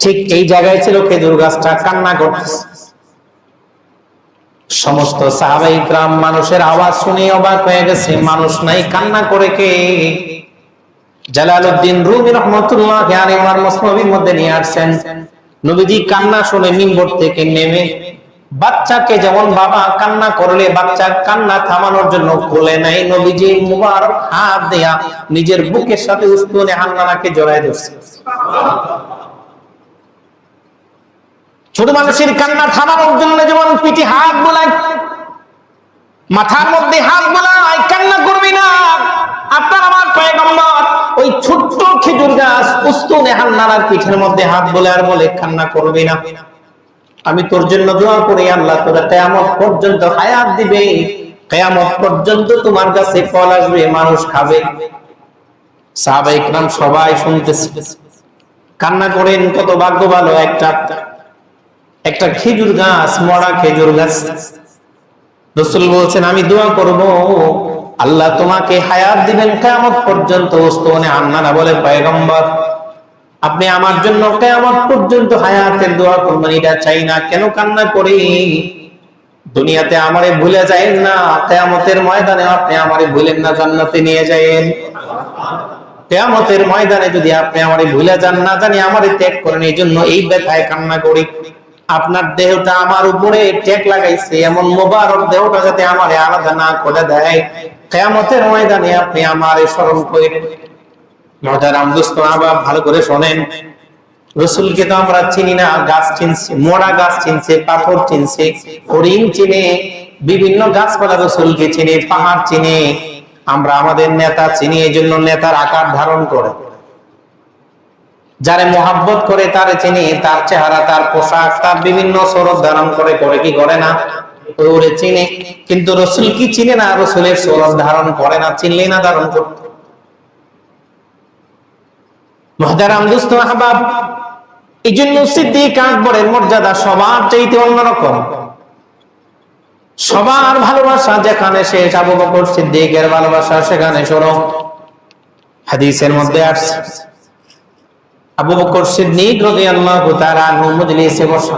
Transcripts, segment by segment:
ঠিক এই জায়গায় ছিল খেজুর গাছটা, কান্না করতেছে। সমস্ত সাহাবাই গ্রাম মানুষের আওয়াজ শুনে অবাক হয়ে গেছে, মানুষ নাই, কান্না করে কে? জালালউদ্দিন রুমি রহমতুল্লাহ জ্ঞান মসনবির মধ্যে নিয়ে আসছেন। নবীজি কান্না শুনে মিম্বর থেকে নেমে, বাচ্চাকে যেমন বাবা কান্না করলে বাচ্চা কান্না থামানোর জন্য কোলে নাই নবীজি মুবারক হাত দেয়া নিজের বুকের সাথে উস্তুনে হান্নানাকে জড়ায় ধরছে। ছোট মানুষের কান্না থামানোর জন্য যেমন পিঠে হাত বোলায়, মাথার মধ্যে হাত বোলায়, কান্না করবি না। আপনার আমার পয়গম্বর, ওই ছোট্ট খেজুর গাছ উস্তুনে হান্নানার পিঠের মধ্যে হাত বলে আর বলে, কান্না করবি না। আমি তোর জন্য দোয়া করি, আল্লাহ তোরা কেয়ামত পর্যন্ত হায়াত দিবে। কেয়ামত পর্যন্ত তোমার কাছে ফল আসবে, মানুষ খাবে। সাহাবা ইকরাম সবাই শুনতেছে। কান্না করেন, কত ভাগ্য ভালো একটা। একটা খেজুর গাছ, মরা খেজুর গাছ। রসুল বলছেন, আমি দোয়া করব, আল্লাহ তোমাকে হায়াত দিবেন কেয়ামত পর্যন্ত ওস্তনে আন্নানা বলে, পয়গম্বর, আপনি আমার জন্য কেয়ামত পর্যন্ত হায়াতের দোয়া করবেন, এটা চাই না, কেন কান্না করি? দুনিয়াতে আমারে ভুলে যায়েন না, কেয়ামতের ময়দানে আপনি আমারে ভুলেন না, জান্নাতে নিয়ে যায়েন। কেয়ামতের ময়দানে যদি আপনি আমারে ভুলে যান, না জানি আমারে ত্যাগ করেন এই জন্য এই ব্যথায় কান্না করি। আপনার দেহটা আমার উপরে টেক লাগাইছে, এমন মোবারক দেহটা যাতে আমার আলাদা না করে দেয়। কেয়ামতের ময়দানে আপনি আমার স্মরণ করে মজারাম দোস্ত, আবার ভালো করে শোনেন। রসুলকে তো আমরা চিনি না, গাছ চিনছি, মোড়া গাছ চিনছে, পাথর চিনছে, হরিণ চিনে, বিভিন্ন গাছপালা রসুলকে চিনে, পাহাড় চিনে। আমরা আমাদের নেতা চিনি এই জন্য নেতার আকার ধারণ করে। যারে মোহাব্বত করে তারে চিনি, তার চেহারা, তার পোশাক, তার বিভিন্ন স্বরূপ ধারণ করে করে কি করে না? ওরে চিনে। কিন্তু রসুল কি চিনে না? রসুলের স্বরূপ ধারণ করে না, চিনলে না ধারণ করতো? এই জন্য সিদ্দিক মর্যাদা চাইতে অন্যরকম। সবার ভালোবাসা যেখানে সিদ্দিকের ভালোবাসা, সেখানে সরো হাদিসের মধ্যে আসছে। আবু বকর সিদ্দিক রাদিয়াল্লাহু তাআলা আনহু মজলিসে বসা।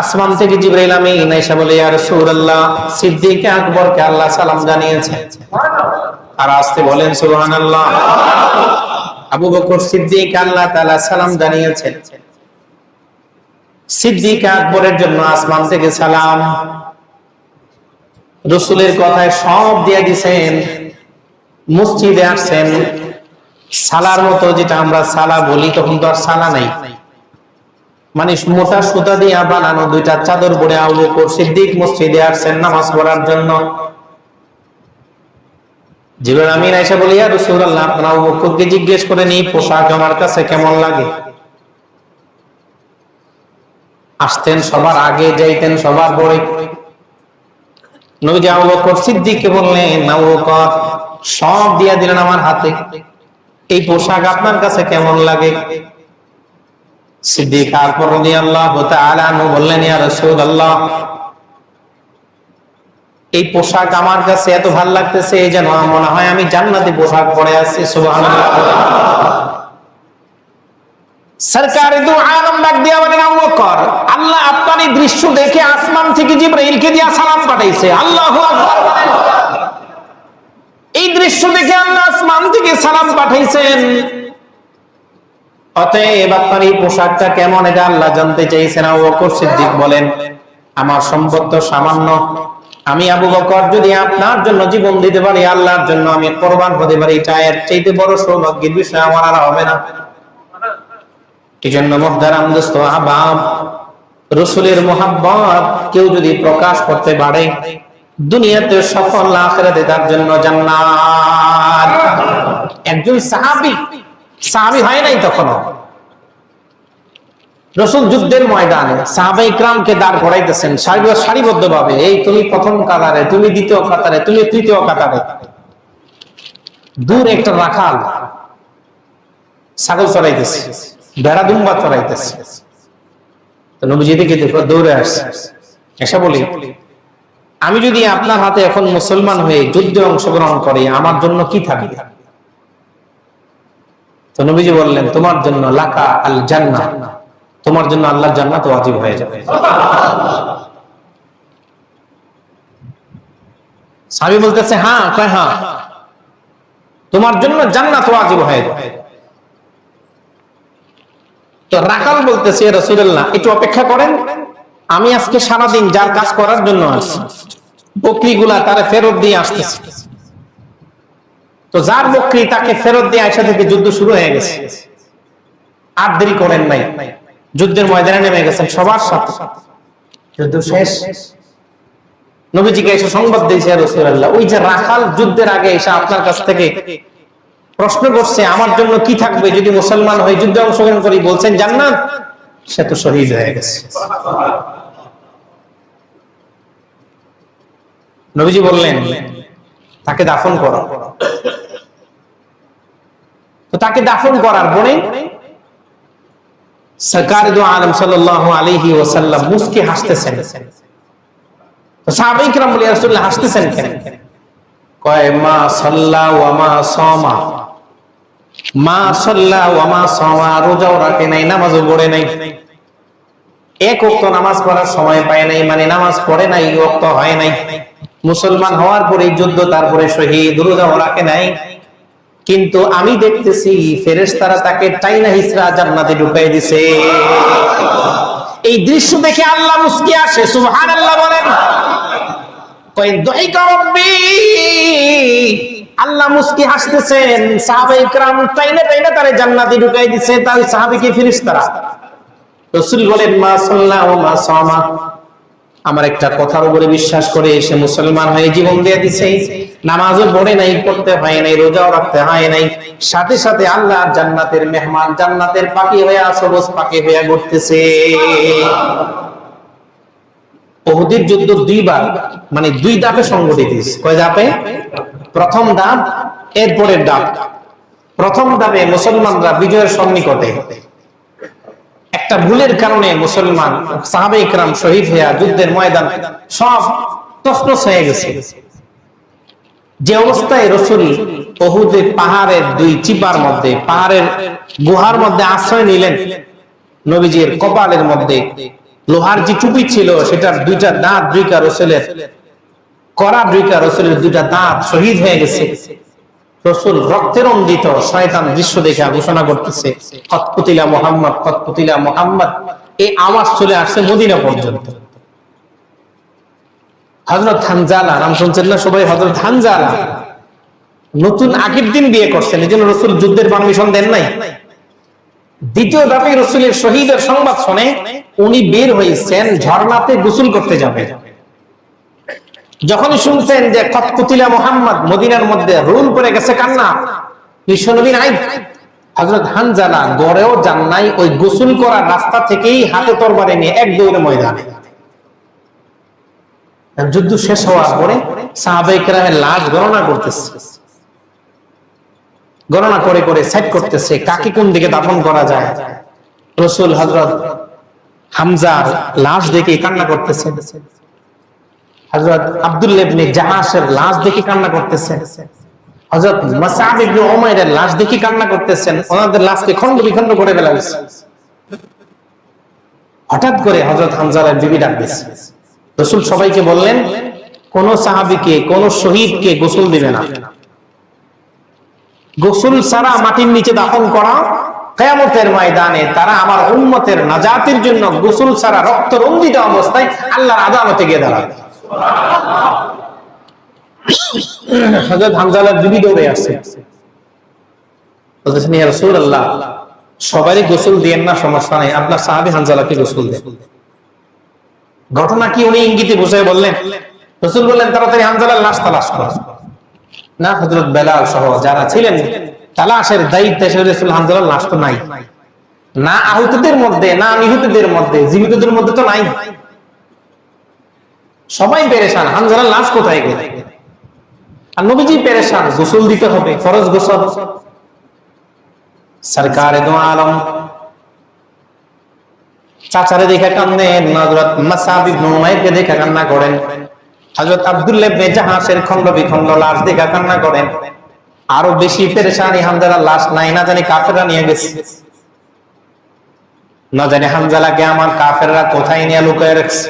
আসমান থেকে জিবরাইল আমিন এসে বলে, ইয়া রাসূলুল্লাহ, সিদ্দিক আকবরকে আল্লাহ সালাম জানিয়েছে আর আসতে বলেন, সুবহানাল্লাহ। আবু বকর সিদ্দিক আল্লাহ তাআলা সালাম জানিয়েছেন। সিদ্দিক আকবরের জন্য আসমান থেকে সালাম। রসুলের কথায় সব দিয়ে দিছেন, মসজিদে আসছেন। সালার মতো যেটা আমরা সালা বলি, তখন তো আর সালা নাই। মানে মোটা সুতা দিয়ে বানানো দুইটা চাদর পরে আবু বকর সিদ্দিক মসজিদে আসছেন নামাজ পড়ার জন্য। জিবরাইল আমিন আয়েশা বলি, ইয়া রাসূলুল্লাহ, আপনারা আবু জিজ্ঞেস করেন এই পোশাক আমার কাছে কেমন লাগে? আসতেন সবার আগে, যাইতেন সবার পরে। নবীজি আবু বকর সিদ্দিককে বললেন আবু বকর সব দিয়া দিলেন আমার হাতে। এই পোশাক আপনার কাছে কেমন লাগে? সিদ্দিক আকবর বললেন এই পোশাক আমার কাছে এত ভালো লাগতেছে, এই যেন মনে হয় আমি জান্নাতি পোশাক পরে আছি, সুবহানাল্লাহ। আল্লাহ আপনার এই দৃশ্য দেখে আসমান থেকে জিবরাইলকে দিয়া সালাম পাঠাইছে। আল্লাহু দৃশ্য দেখে আল্লাহ আসমান থেকে সালাম পাঠাইছেন। অতএব আপনার এই পোশাকটা কেমন এটা আল্লাহ জানতে চাইছেন। বকর সিদ্দিক বলেন, আমার সম্পদ তো সামান্য। আমি আবু বকর, যদি আপনার জন্য জীবন দিতে পারি, আল্লাহর জন্য আমি কোরবান হতে পারি। এটা এর চাইতে বড় সৌভাগ্যের বিষয়, আমার আর হবে না। এই জন্য মহদারাম দোস্ত আবাব রসুলের মোহাব্বত কেউ যদি প্রকাশ করতে পারে দুনিয়াতে সফল, আখেরাতে তার জন্য জান্নাত। একজন সাহাবী সাহাবী হয় নাই তখনও। রসুল যুদ্ধের ময়দানে সাহাবা ইকরামকে দাঁড় করাইতেছেন সারিবদ্ধ ভাবে এই তুমি প্রথম কাতারে, তুমি দ্বিতীয় কাতারে, তুমি তৃতীয় কাতারে। দূর একটা রাখাল ছাগল চড়াইতেছে, ভেড়া দুম্বা চড়াইতেছে। তো নবীজি দিকে দৌড়ে আসছে। এসে বলি আমি যদি আপনার হাতে এখন মুসলমান হয়ে যুদ্ধে অংশগ্রহণ করি, আমার জন্য কি থাকবে? তো নবীজি বললেন, তোমার জন্য লাকা আল জান্নাহ তোমার জন্য আল্লাহর জান্নাত ওয়াজিব হয়ে যাবে। সাহাবী বলতেছে হ্যাঁ কয় হ্যাঁ তোমার জন্য জান্নাত ওয়াজিব হয়ে যাবে। তো রাকাল বলতেছে রসুল্লাহ একটু অপেক্ষা করেন। আমি আজকে সারাদিন যার কাজ করার জন্য আসছি। বকরিগুলা তারা ফেরত দিয়ে আসতেছে। তো যার বকরি তাকে ফেরত দিয়ে আসা থেকে যুদ্ধ শুরু হয়ে গেছে। আর দেরি করেন নাই। যুদ্ধের ময়দানে নেমে গেছেন সবার সাথে। যুদ্ধ শেষ। নবীজিকে এসে সংবাদ দিয়েছে রসুল্লাহ ওই যে রাখাল যুদ্ধের আগে এসে আপনার কাছ থেকে প্রশ্ন করছে, আমার জন্য কি থাকবে যদি মুসলমান হয়ে যুদ্ধে অংশগ্রহণ করি, বলছেন জান্নাত। সে তো শহীদ হয়ে গেছে। নবীজি বললেন, তাকে দাফন করো। তাকে দাফন করার পরে সরকার দু আলম সাল্লাল্লাহু আলাইহি ওয়াসাল্লাম মুস্কি হাসতেছেন। তো সাহাবাই কিরাম বলে হাসতেছেন কেন? কয়, মা সাল্লা ওয়া মা সামা। মানে মুসলমান হওয়ার পরে যুদ্ধ তারপরে শহীদ, রোজাও রাখে নাই। কিন্তু আমি দেখতেছি, ফেরেশতারা তাকে টাইনা হিসরা জান্নাতে ঢুকাই দিছে। এই দৃশ্য দেখে আল্লাহ মুস্কি আসে বলেন। কয়, দহিকা রব্বি আল্লাহ মুসকি হাসতেছেন, সাহাবাই ইকরাম তাইনে তাইনে তারে জান্নাতি ঢুকাই দিছে তাই সাহাবি কি ফিরিস তারা রসুল বলেন, মা সাল্লাল্লাহু মা সামা আমার একটা কথার উপরে বিশ্বাস করে এসে মুসলমান হয়ে জীবন দিয়ে দিছে। নামাজও পড়ে নাই করতে হয় নাই, রোজাও রাখতে হয় নাই। সাথে সাথে আল্লাহ জান্নাতের মেহমান, জান্নাতের পাখি হয়ে, সবুজ পাখি হয়ে ঘুরতেছে। ওহুদের যুদ্ধ দুইবার মানে দুই দাপে সংগঠিত কয় দাপে? প্রথম ধাপ এরপরের ধাপ প্রথম ধাপে মুসলমানরা বিজয়ের সন্নিকটে। একটা ভুলের কারণে মুসলমান সাহাবে ইকরাম শহীদ হইয়া যুদ্ধের ময়দান সব তসনস হয়ে গেছে। যে অবস্থায় রসুল অহুদের পাহাড়ের দুই চিপার মধ্যে, পাহাড়ের গুহার মধ্যে আশ্রয় নিলেন, নবীজির কপালের মধ্যে লোহার যে টুপি ছিল, সেটার দুইটা দাঁত দুইটা রসুলের করা দুইটা, রসুলের দুইটা দাঁত শহীদ হয়ে গেছে। রসুল রক্তের অঙ্গিত শয়তান দৃশ্য দেখে ঘোষণা করতেছে খতপুতিলা মোহাম্মদ খতপুতিলা মোহাম্মদ। এই আওয়াজ চলে আসছে মদিনা পর্যন্ত। হজরত হানজালা নাম শুনছেন না সবাই? হজরত হানজালা। নতুন আগের দিন বিয়ে করছেন, এই জন্য রসুল যুদ্ধের পারমিশন দেন নাই। দ্বিতীয় ধাপে রসুলের শহীদের সংবাদ শুনে উনি বের হয়েছেন, ঝর্ণাতে গোসল করতে যাবে যখনই শুনছেন যে কতকুতিলা মোহাম্মদ মদিনার মধ্যে রুল করে গেছে কান্না বিশ্বনবী নাই। হজরত হানজালা গড়েও যান নাই, ওই করার রাস্তা থেকেই হাতে তরবারে নিয়ে এক দৌড়ে ময়দানে। যুদ্ধ শেষ হওয়ার পরে লাশ গণনা করতেছে। গণনা করে করে সেট করতেছে কাকে কোন দিকে দাফন করা যায়। রসুল হজরত হামজার লাশ দেখে কান্না করতেছে। হজরত আব্দুল ইবনে জাহাসের লাশ দেখে কান্না করতেছেন হজরত মাসআব ইবনে উমাইরের লাশ দেখে কান্না করতেছেন। ওনাদের লাশকে খন্ড বিখন্ড করে ফেলা হয়েছে। হঠাৎ করে হজরত হামজার বিবি ডাক দিয়েছে। রসুল সবাইকে বললেন, কোন সাহাবিকে, কোন শহীদকে গোসল দিবে না। গোসল ছাড়া মাটির নিচে দাফন করা, কেয়ামতের ময়দানে তারা আমার উন্মতের নাজাতের জন্য গোসল ছাড়া রক্ত রঞ্জিত অবস্থায় আল্লাহর আদালতে গিয়ে দাঁড়াবে। সবারই গোসল না, সমস্যা আপনার গোসল দেন। ঘটনা কি উনি ইঙ্গিতে বললেন? বললেন, তাড়াতাড়ি লাশ তালাশ না বেলাল সহ যারা ছিলেন, তালাশের দায়িত্ব হামজালার লাশ তো নাই। না আহতদের মধ্যে, না নিহতদের মধ্যে, জীবিতদের মধ্যে তো নাই। সবাই পেরেশান। হামজালার লাশ কোথায় গেল? আর নবীজি পেরেশান, গোসল দিতে হবে, ফরজ গোসল। সরকারে দো আলম। চাচারে দেখে কান্দেন, হযরত মাসাব ইবনে উমাইরকে দেখে কান্না করেন। হযরত আব্দুল্লাহ ইবনে জাহাসের খন্ড বিখন্ড লাশ দেখে কান্না করেন। আরও বেশি পেরেশানি হামজালার লাশ নাই, না জানি কাফেররা নিয়ে গেছে। না জানি হামজালাকে আমার কাফেররা কোথায় নিয়ে লুকিয়ে রাখছে।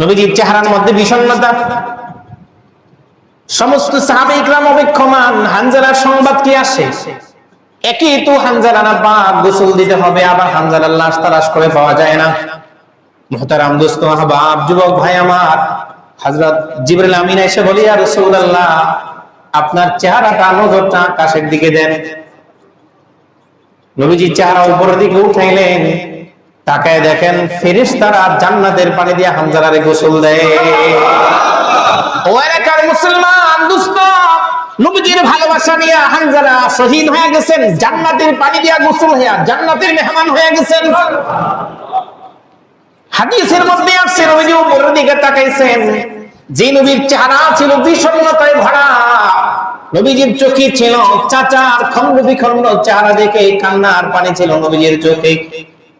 নবীজির চেহারার মধ্যে বিষণ্ণতা। সমস্ত সাহাবে ইকরাম অবেক্ষমান হানজালার সংবাদ কি আসে? একই তো হানজালা না গোসল দিতে হবে, আবার হানজালার লাশ তালাশ করে পাওয়া যায় না। মোহতারাম দোস্ত আহবাব যুবক ভাই আমার, হযরত জিবরিল আমিন এসে বলি আর রাসূলুল্লাহ, আপনার চেহারাটা, নজরটা আকাশের দিকে দেন। নবীজি চেহারা উপরের দিকে উঠাইলেন। তাকায় দেখেন ফেরেশতারা জান্নাতের পানি দিয়ে হামজালারে গোসল দেয়। মুসলমান নবীজির হাদিসের মধ্যে যে নবীর চেহারা ছিল নবীজির চোখে ছিল চাচার খন্ড বিখণ্ড চেহারা দেখে কান্নার পানি ছিল নবীজির চোখে।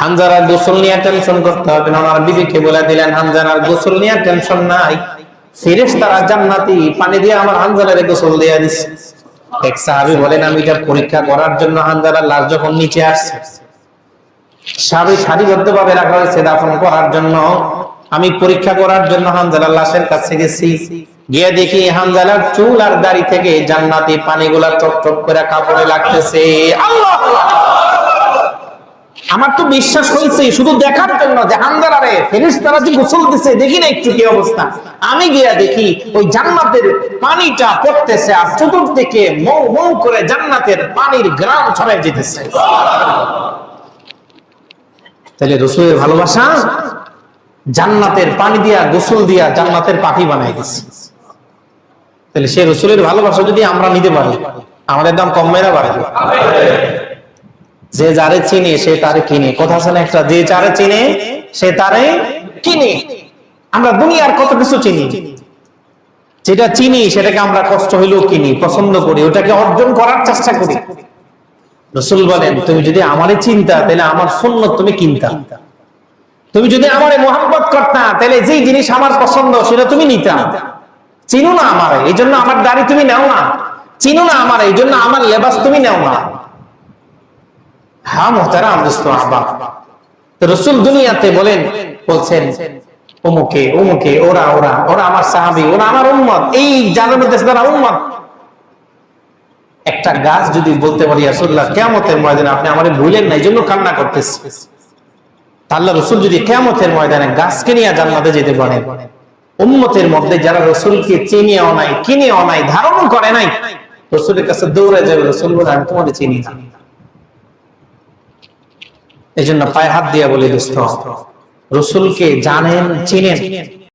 হানজারার গোসল নিয়ে টেনশন করতে হবে না। আমার বিবিকে বলে দিলেন, হানজারার গোসল নিয়ে টেনশন নাই। ফেরেশতারা জান্নাতি, পানি দিয়ে আমার হানজারারে গোসল দিয়া দিছে। এক সাহাবী বলেন, আমি এটা পরীক্ষা করার জন্য হানজারার লাশ যখন নিচে আসছে, সাহাবী সারিবদ্ধ ভাবে রাখা হয়েছে দাফন করার জন্য। আমি পরীক্ষা করার জন্য হানজালার লাশের কাছে গেছি। গিয়ে দেখি হানজালার চুল আর দাড়ি থেকে জান্নাতি পানিগুলা টপ টপ করে কাপড়ে লাগতেছে। আল্লাহ! আমার তো বিশ্বাস হয়েছে, শুধু দেখার জন্য যে হানজালারে ফেরেশতারা যে গোসল দিছে, দেখি না একটু কি অবস্থা। আমি গিয়া দেখি, ওই জান্নাতের পানিটা পড়তেছে আর চতুর্দিকে মৌ মৌ করে জান্নাতের পানির গ্রাম ছড়াই যেতেছে তাহলে রসুলের ভালোবাসা? জান্নাতের পানি দিয়া, গোসল দিয়া জান্নাতের পাখি বানাই দিচ্ছে তাহলে সে রসুলের ভালোবাসা যদি আমরা নিতে পারি, আমাদের দাম কমেরা বাড়ে। যে যারে চিনে সে তারে কিনে। কথা আছে না একটা, যে যারে চিনে সে তারে কিনে। আমরা দুনিয়ার কত কিছু চিনি। যেটা চিনি, সেটাকে আমরা কষ্ট হইলেও কিনি, পছন্দ করি, ওটাকে অর্জন করার চেষ্টা করি। রসুল বলেন, তুমি যদি আমারে চিন্তা, তাহলে আমার শূন্য তুমি কিনতা। তুমি যদি আমারে মোহাম্মত করতা, তাহলে যেই জিনিস আমার পছন্দ, সেটা তুমি নিতা। চিনো না আমার, এই জন্য আমার দাড়ি তুমি নেও না। চিনো না আমার, এই জন্য আমার লেবাস তুমি নেও না। হ্যাঁ মোহতারা আমদোস্ত আহবা। রসুল দুনিয়াতে বলেন, বলছেন অমুকে অমুকে ওরা ওরা ওরা আমার সাহাবি, ওরা আমার উম্মত, এই জানার মধ্যে তারা উম্মত। একটা গাছ যদি বলতে পারি আসল্লাহ কেমতের ময়দানে আপনি আমাদের ভুলেন না এই জন্য কান্না করতেছে। আল্লাহ রসুল যদি কেমতের ময়দানে গাছকে নিয়ে জান্নাতে যেতে পারেন উম্মতের মধ্যে যারা রসুলকে চিনিও নাই, কিনেও নাই ধারণ করে নাই, রসুলের কাছে দৌড়ে যাবে, রসুল বলে, আমি তোমাকে চিনি না। এই জন্য পায়ে হাত দিয়া বলে দোস্ত রসুলকে জানেন চিনেন।